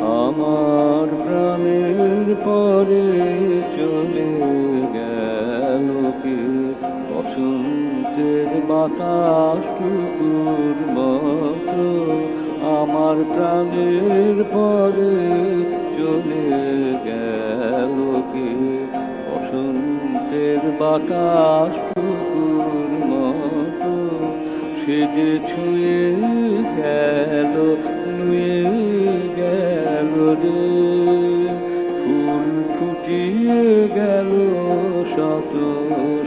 আমার প্রাণের পরে চলে গেল কি? বসন্তের বাতাস আমার প্রাণের পরে চলে গেল কি? বসন্তের বাতাস টুকুর সে যে ছুঁয়ে গেল গেল শত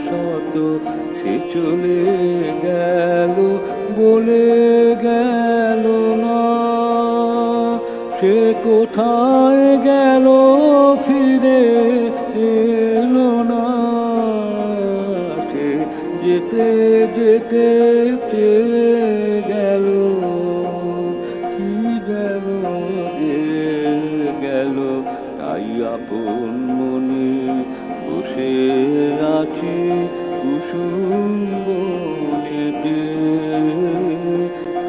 শত, সে চলে গেল, বলে গেল না। সে কোথায় গেল ফিরে এলো না। সে যেতে যেতে গেল গেল গেল, তাই আপন মনে বসে আছি কুসুম বনেতে।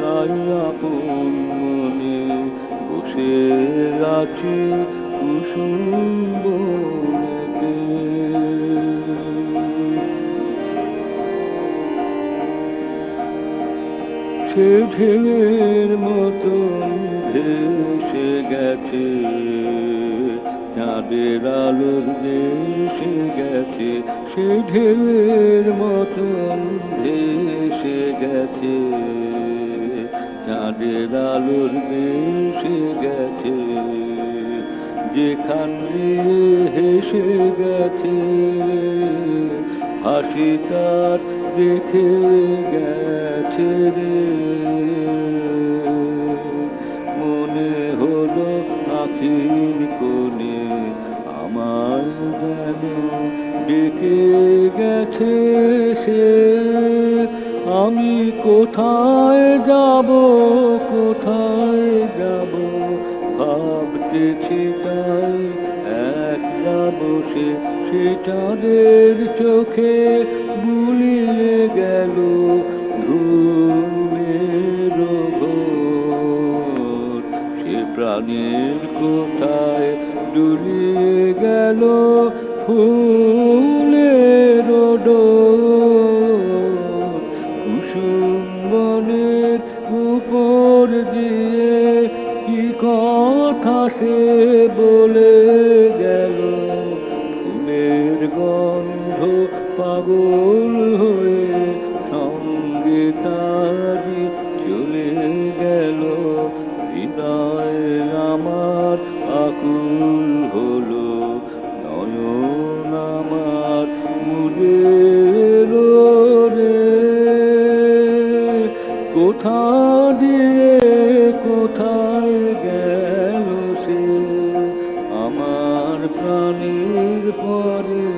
তাই আপন মনে বসে আছি কুসুম বনেতে। সে ঢেউয়ের মতন ভেসে গেছে। চাঁদের আলোর দেশে গেছে, সে ঢেউয়ের মতন ভেসে গেছে। চাঁদের আলোর দেশে গেছে, যেখান হেসে গেছে হাসি তার দেখে গেছে রে। ডেকে গেছে সে। আমি কোথায় যাব কোথায় যাব? ভাবতেছি তাই বসে সে। চাঁদের চোখে বুলিয়ে গেল ঘোর সে প্রাণের কোথায় ডুলিয়ে গেল ফুলের কুসুম বনের উপর দিয়ে কি কথা সে বলে গেল? ফুলের গন্ধ পাগল কথা দিয়ে কোথায় গেল সে? আমার প্রাণীর পরে